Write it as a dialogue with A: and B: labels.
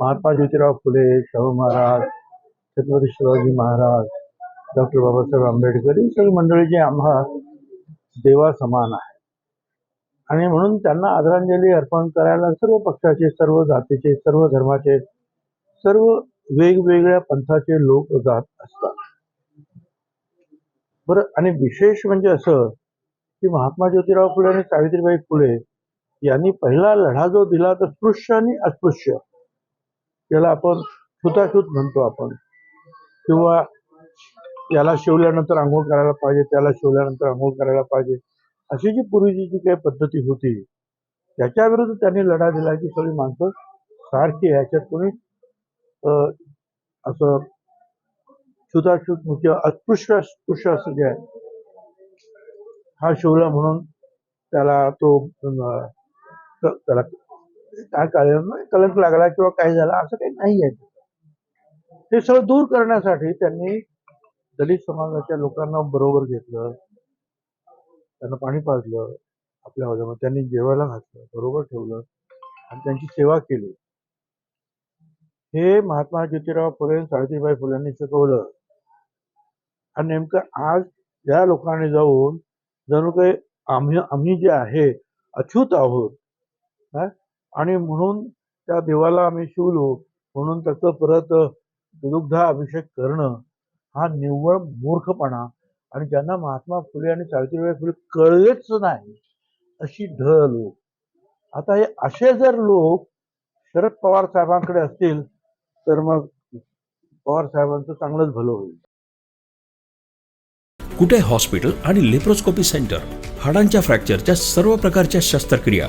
A: Mahatma Jyotirao Phule Shahu Maharaj Chhatrapati Shivaji Maharaj doctor Babasaheb Ambedkar ही सगळी मंडळी जी आम्हा देवा समान आहे आणि म्हणून त्यांना आदरांजली अर्पण करायला सर्व पक्षाचे सर्व जातीचे सर्व धर्माचे सर्व वेगवेगळ्या पंथाचे लोक जात असतात. बरं आणि विशेष म्हणजे असं की महात्मा ज्योतिराव फुले आणि सावित्रीबाई फुले यांनी पहिला लढा जो दिला तर स्पृश्य आणि अस्पृश्य. याला आपण छुताछूत म्हणतो आपण. किंवा याला शिवल्यानंतर आंघोळ करायला पाहिजे त्याला शिवल्यानंतर आंघोळ करायला पाहिजे अशी जी पूर्वीची जी काही पद्धती होती त्याच्या विरुद्ध त्यांनी लढा दिला की सगळी माणसं सारखी ह्याच्यात याच्यात कोणी अं, असं छुताछूत किंवा म्हणजे अस्पृश्य अस्पृश्य असं जे आहे हा शिवला म्हणून त्याला तो त्याला कळलं नाही कलंक लागला किंवा काय झालं असं काही नाही आहे. ते सगळं दूर करण्यासाठी त्यांनी दलित समाजाच्या लोकांना बरोबर घेतलं त्यांना पाणी पाजलं आपल्या वजामध्ये त्यांनी जेवायला घातलं बरोबर ठेवलं आणि त्यांची सेवा केली. हे महात्मा ज्योतिराव फुले सावित्रीबाई फुलेंनी शिकवलं. आणि नेमकं आज या लोकांनी जाऊन जणू काही आम्ही आम्ही जे आहे अछूत आहोत हा? आणि म्हणून त्या देवाला आम्ही शिवलो. म्हणून त्याचं परत दुग्धा अभिषेक करणं हा निव्वळ मूर्खपणा. आणि ज्यांना महात्मा फुले आणि सावित्रीबाई फुले कळलेच नाही अशी ढ लोक. आता हे असे जर लोक शरद पवार साहेबांकडे असतील तर मग पवार साहेबांचं चांगलंच भलं होईल.
B: कुठे हॉस्पिटल आणि लेप्रोस्कोपी सेंटर? हाडांच्या फ्रॅक्चरच्या सर्व प्रकारच्या शस्त्रक्रिया.